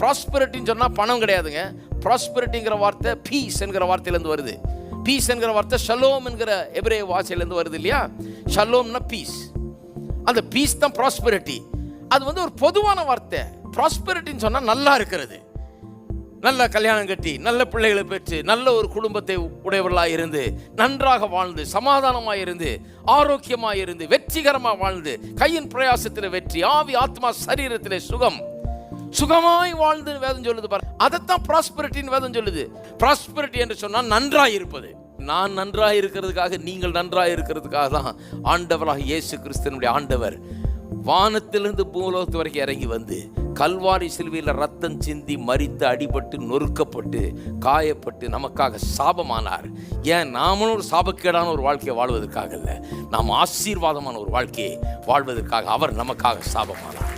ப்ராஸ்பரிட்டின்னு சொன்னால் பணம் கிடையாதுங்க. ப்ராஸ்பரிட்டிங்கிற வார்த்தை பீஸ் என்கிற வார்த்தையிலேருந்து வருது. பீஸ் என்கிற வார்த்தை ஷலோம் என்கிற எபிரே வாசையிலேருந்து வருது இல்லையா? ஷலோம்னா பீஸ் அந்த பீஸ் தான் ப்ராஸ்பரிட்டி அது வந்து ஒரு பொதுவான வார்த்தை. ப்ராஸ்பரிட்டின்னு சொன்னால் நல்லா இருக்கிறது. நல்ல கல்யாணம் கட்டி நல்ல பிள்ளைகளை பெற்று நல்ல ஒரு குடும்பத்தை உடையவர்களாக இருந்து நன்றாக வாழ்ந்து சமாதானமாக இருந்து ஆரோக்கியமாக இருந்து வெற்றிகரமாக வாழ்ந்து கையின் பிரயாசத்தில் வெற்றி ஆவி ஆத்மா சரீரத்திலே சுகம். சுகமாய் வாழ்ந்து வேதம் சொல்லுது பாரு. அதைத்தான் ப்ராஸ்பரிட்டின்னு வேதம் சொல்லுது. ப்ராஸ்பரிட்டி என்று சொன்னால் நன்றாக இருப்பது. நான் நன்றாக இருக்கிறதுக்காக நீங்கள் நன்றாக இருக்கிறதுக்காக தான் ஆண்டவராக இயேசு கிறிஸ்தனுடைய ஆண்டவர் வானத்திலிருந்து பூலோகத்து வரைக்கும் இறங்கி வந்து கல்வாரி சிலுவையில் ரத்தம் சிந்தி மரித்து அடிபட்டு நொறுக்கப்பட்டு காயப்பட்டு நமக்காக சாபமானார். ஏன்? நாமளும் ஒரு சாபக்கேடான ஒரு வாழ்க்கையை வாழ்வதற்காக இல்லை நாம் ஆசீர்வாதமான ஒரு வாழ்க்கையை வாழ்வதற்காக அவர் நமக்காக சாபமானார்.